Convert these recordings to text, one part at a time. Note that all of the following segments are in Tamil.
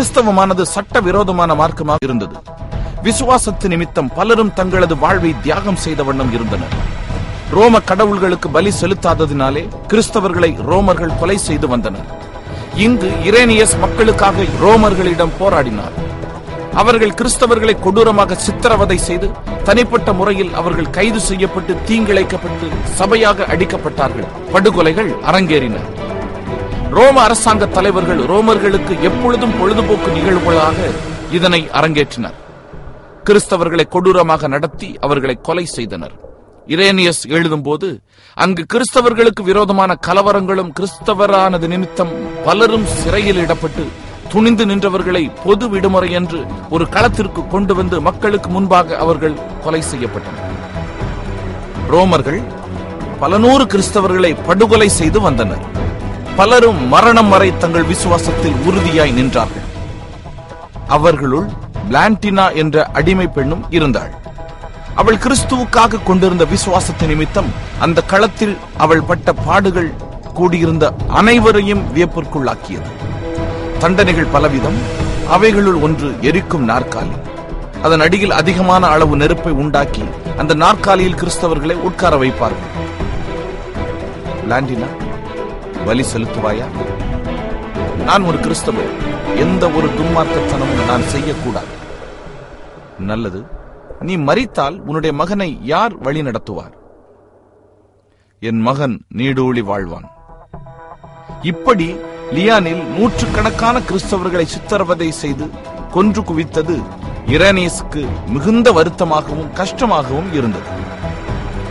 கிறிஸ்தவமானது சட்ட விரோதமான மார்க்கமாக இருந்தது. விசுவாசத்து நிமித்தம் பலரும் தங்களது வாழ்வை தியாகம் செய்த வண்ணம் இருந்தனர். ரோம கடவுள்களுக்கு பலி செலுத்தாததினாலே கிறிஸ்தவர்களை ரோமர்கள் கொலை செய்து வந்தனர். இங்கு இரேனியஸ் மக்களுக்காக ரோமர்களிடம் போராடினார். அவர்கள் கிறிஸ்தவர்களை கொடூரமாக சித்திரவதை செய்து தனிப்பட்ட முறையில் அவர்கள் கைது செய்யப்பட்டு தீங்கிழைக்கப்பட்டு சபையாக அடிக்கப்பட்டார்கள். படுகொலைகள் அரங்கேறின. ரோம அரசாங்க தலைவர்கள் ரோமர்களுக்கு எப்பொழுதும் பொழுதுபோக்கு நிகழ்வுகளாக இதனை அரங்கேற்றினர். கிறிஸ்தவர்களை கொடூரமாக நடத்தி அவர்களை கொலை செய்தனர். இரேனியஸ் எழுதும்போது அங்கு கிறிஸ்தவர்களுக்கு விரோதமான கலவரங்களும் கிறிஸ்தவரானது நிமித்தம் பலரும் சிறையில் இடப்பட்டு துணிந்து நின்றவர்களை பொது விடுமுறை என்று ஒரு களத்திற்கு கொண்டு வந்து மக்களுக்கு முன்பாக அவர்கள் கொலை செய்யப்பட்டனர். ரோமர்கள் பல நூறு கிறிஸ்தவர்களை படுகொலை செய்து வந்தனர். பலரும் மரணம் வரை தங்கள் விசுவாசத்தில் உறுதியாய் நின்றார்கள். அவர்களுள் பிளான்டினா என்ற அடிமை பெண்ணும் இருந்தாள். அவள் கிறிஸ்துவுக்காக கொண்டிருந்த விசுவாசத்தின் நிமித்தம் அந்த களத்தில் அவள் பட்ட பாடுகள் கூடியிருந்த அனைவரையும் வியப்பிற்குள்ளாக்கியது. தண்டனைகள் பலவிதம் அவைகளுள் ஒன்று எரிக்கும் நாற்காலி. அதன் அடியில் அதிகமான அளவு நெருப்பை உண்டாக்கி அந்த நாற்காலியில் கிறிஸ்தவர்களை உட்கார வைப்பார்கள். லாண்டினா பலி செலுத்துவாயா? நான் ஒரு கிறிஸ்தவர் எந்த ஒரு துன்மார்க்கத்தனமும் நான் செய்யக்கூடாது. நல்லது நீ மறித்தால் உன்னுடைய மகனை யார் வழி நடத்துவார்? என் மகன் நீடூழி வாழ்வான். இப்படி லியானில் நூற்றுக்கணக்கான கிறிஸ்தவர்களை சித்திரவதை செய்து கொன்று குவித்தது இரானேஸுக்கு மிகுந்த வருத்தமாகவும் கஷ்டமாகவும் இருந்தது.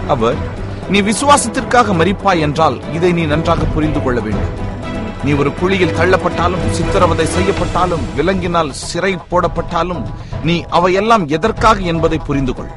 அவர் நீ விசுவாசத்திற்காக மறிப்பாய் என்றால் இதை நீ நன்றாக புரிந்து கொள்ள வேண்டும். நீ ஒரு குழியில் தள்ளப்பட்டாலும் சித்திரவதை செய்யப்பட்டாலும் விலங்கினால் சிறை போடப்பட்டாலும் நீ அவையெல்லாம் எதற்காக என்பதை புரிந்து கொள்.